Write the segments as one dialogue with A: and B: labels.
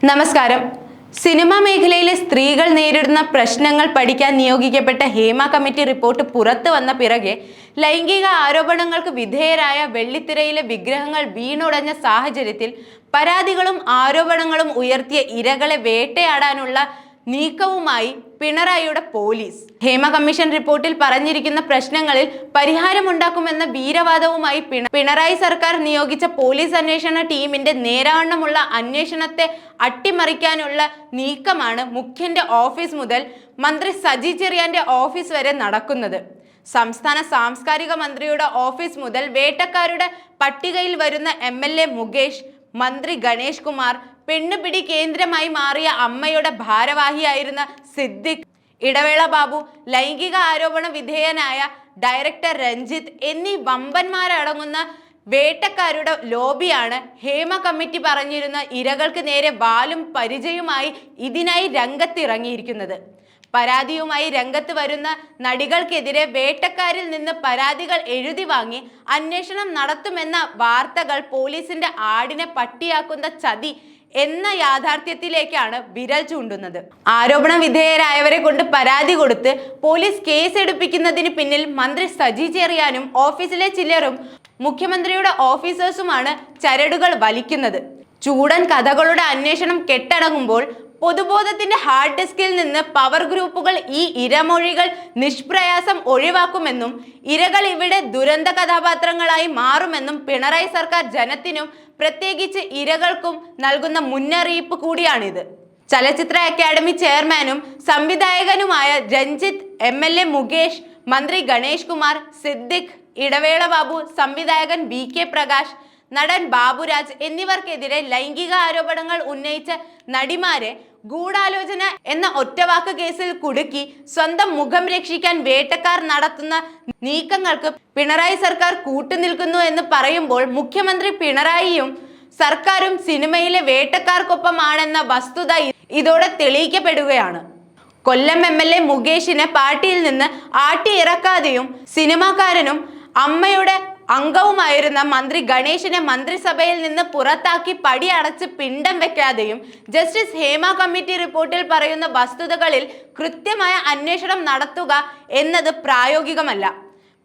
A: നമസ്കാരം. സിനിമാ മേഖലയിലെ സ്ത്രീകൾ നേരിടുന്ന പ്രശ്നങ്ങൾ പഠിക്കാൻ നിയോഗിക്കപ്പെട്ട ഹേമ കമ്മിറ്റി റിപ്പോർട്ട് പുറത്തു വന്ന പിറകെ ലൈംഗിക ആരോപണങ്ങൾക്ക് വിധേയരായ വെള്ളിത്തിരയിലെ വിഗ്രഹങ്ങൾ വീണുടഞ്ഞ സാഹചര്യത്തിൽ പരാതികളും ആരോപണങ്ങളും ഉയർത്തിയ ഇരകളെ വേട്ടയാടാനുള്ള നീക്കവുമായി പിണറായിയുടെ പോലീസ്. ഹേമ കമ്മീഷൻ റിപ്പോർട്ടിൽ പറഞ്ഞിരിക്കുന്ന പ്രശ്നങ്ങളിൽ പരിഹാരമുണ്ടാക്കുമെന്ന വീരവാദവുമായി പിണറായി സർക്കാർ നിയോഗിച്ച പോലീസ് അന്വേഷണ ടീമിന്റെ നേരാവണ്ണമുള്ള അന്വേഷണത്തെ അട്ടിമറിക്കാനുള്ള നീക്കമാണ് മുഖ്യന്റെ ഓഫീസ് മുതൽ മന്ത്രി സജി ചെറിയാന്റെ ഓഫീസ് വരെ നടക്കുന്നത്. സംസ്ഥാന സാംസ്കാരിക മന്ത്രിയുടെ ഓഫീസ് മുതൽ വേട്ടക്കാരുടെ പട്ടികയിൽ വരുന്ന എം മുകേഷ് മന്ത്രി ഗണേഷ് കുമാർ പെണ്ണുപിടി കേന്ദ്രമായി മാറിയ അമ്മയുടെ ഭാരവാഹിയായിരുന്ന സിദ്ദിഖ് ഇടവേള ബാബു ലൈംഗിക ആരോപണ വിധേയനായ ഡയറക്ടർ രഞ്ജിത്ത് എന്നീ വമ്പന്മാരടങ്ങുന്ന വേട്ടക്കാരുടെ ലോബിയാണ് ഹേമ കമ്മിറ്റി പറഞ്ഞിരുന്ന ഇരകൾക്ക് നേരെ വാലും പരിചയവുമായി ഇതിനായി രംഗത്തിറങ്ങിയിരിക്കുന്നത്. പരാതിയുമായി രംഗത്ത് വരുന്ന നടികൾക്കെതിരെ വേട്ടക്കാരിൽ നിന്ന് പരാതികൾ എഴുതി വാങ്ങി അന്വേഷണം നടത്തുമെന്ന വാർത്തകൾ പോലീസിന്റെ ആടിനെ പട്ടിയാക്കുന്ന ചതി എന്ന യാഥാർത്ഥ്യത്തിലേക്കാണ് വിരൽ ചൂണ്ടുന്നത്. ആരോപണ വിധേയരായവരെ കൊണ്ട് പരാതി കൊടുത്ത് പോലീസ് കേസ് കേസെടുപ്പിക്കുന്നതിന് പിന്നിൽ മന്ത്രി സജി ചെറിയാനും ഓഫീസിലെ ചിലരും മുഖ്യമന്ത്രിയുടെ ഓഫീസേഴ്സുമാണ് ചരടുകൾ വലിക്കുന്നത്. ചൂടൻ കഥകളുടെ അന്വേഷണം കെട്ടടങ്ങുമ്പോൾ പൊതുബോധത്തിന്റെ ഹാർഡ് ഡിസ്കിൽ നിന്ന് പവർ ഗ്രൂപ്പുകൾ ഈ ഇരമൊഴികൾ നിഷ്പ്രയാസം ഒഴിവാക്കുമെന്നും ഇരകൾ ഇവിടെ ദുരന്ത കഥാപാത്രങ്ങളായി മാറുമെന്നും പിണറായി സർക്കാർ ജനത്തിനും പ്രത്യേകിച്ച് ഇരകൾക്കും നൽകുന്ന മുന്നറിയിപ്പ് കൂടിയാണിത്. ചലച്ചിത്ര അക്കാദമി ചെയർമാനും സംവിധായകനുമായ Ranjith M L A Mukesh മന്ത്രി ഗണേഷ് കുമാർ സിദ്ദിഖ് ഇടവേള ബാബു സംവിധായകൻ ബി കെ പ്രകാശ് നടൻ ബാബുരാജ് എന്നിവർക്കെതിരെ ലൈംഗിക ആരോപണങ്ങൾ ഉന്നയിച്ച നടിമാരെ ഗൂഢാലോചന എന്ന ഒറ്റവാക്ക് കേസിൽ കുടുക്കി സ്വന്തം മുഖം രക്ഷിക്കാൻ വേട്ടക്കാർ നടത്തുന്ന നീക്കങ്ങൾക്ക് പിണറായി സർക്കാർ കൂട്ടുനിൽക്കുന്നു എന്ന് പറയുമ്പോൾ മുഖ്യമന്ത്രി പിണറായിയും സർക്കാരും സിനിമയിലെ വേട്ടക്കാർക്കൊപ്പമാണെന്ന വസ്തുത ഇതോടെ തെളിയിക്കപ്പെടുകയാണ്. കൊല്ലം എം എൽ എ മുകേഷിനെ പാർട്ടിയിൽ നിന്ന് ആട്ടിയിറക്കാതെയും സിനിമാക്കാരനും അമ്മയുടെ അംഗവുമായിരുന്ന മന്ത്രി ഗണേശിനെ മന്ത്രിസഭയിൽ നിന്ന് പുറത്താക്കി പടി അടച്ച് പിണ്ടം വെക്കാതെയും ജസ്റ്റിസ് ഹേമ കമ്മിറ്റി റിപ്പോർട്ടിൽ പറയുന്ന വസ്തുതകളിൽ കൃത്യമായ അന്വേഷണം നടത്തുക എന്നത് പ്രായോഗികമല്ല.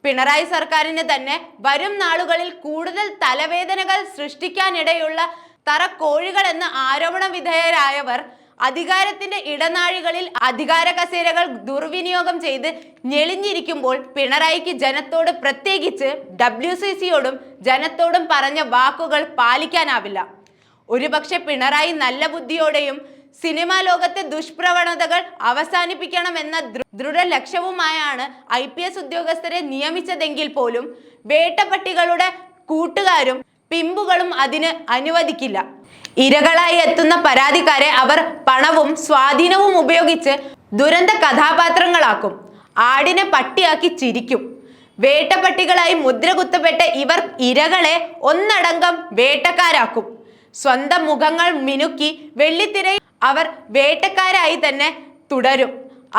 A: പിണറായി സർക്കാരിന് തന്നെ വരും നാളുകളിൽ കൂടുതൽ തലവേദനകൾ സൃഷ്ടിക്കാനിടയുള്ള തറക്കോഴികൾ എന്ന ആരോപണ വിധേയരായവർ അധികാരത്തിന്റെ ഇടനാഴികളിൽ അധികാര കസേരകൾ ദുർവിനിയോഗം ചെയ്ത് ഞെളിഞ്ഞിരിക്കുമ്പോൾ പിണറായിക്ക് ജനത്തോട് പ്രത്യേകിച്ച് ഡബ്ല്യു സി സിയോടും ജനത്തോടും പറഞ്ഞ വാക്കുകൾ പാലിക്കാനാവില്ല. ഒരുപക്ഷെ പിണറായി നല്ല ബുദ്ധിയോടെയും സിനിമാ ലോകത്തെ ദുഷ്പ്രവണതകൾ അവസാനിപ്പിക്കണമെന്ന ദൃഢ ലക്ഷ്യവുമായാണ് ഐ പി എസ് ഉദ്യോഗസ്ഥരെ നിയമിച്ചതെങ്കിൽ പോലും വേട്ടപ്പട്ടികളുടെ കൂട്ടുകാരും പിമ്പുകളും അതിന് അനുവദിക്കില്ല. ഇരകളായി എത്തുന്ന പരാതിക്കാരെ അവർ പണവും സ്വാധീനവും ഉപയോഗിച്ച് ദുരന്ത കഥാപാത്രങ്ങളാക്കും. ആടിനെ പട്ടിയാക്കി ചിരിക്കും. വേട്ടപ്പട്ടികളായി മുദ്ര കുത്തപ്പെട്ട ഇവർ ഇരകളെ ഒന്നടങ്കം വേട്ടക്കാരാക്കും. സ്വന്തം മുഖങ്ങൾ മിനുക്കി വെള്ളിത്തിരയിൽ അവർ വേട്ടക്കാരായി തന്നെ തുടരും.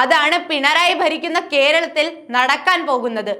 A: അതാണ് പിണറായി ഭരിക്കുന്ന കേരളത്തിൽ നടക്കാൻ പോകുന്നത്.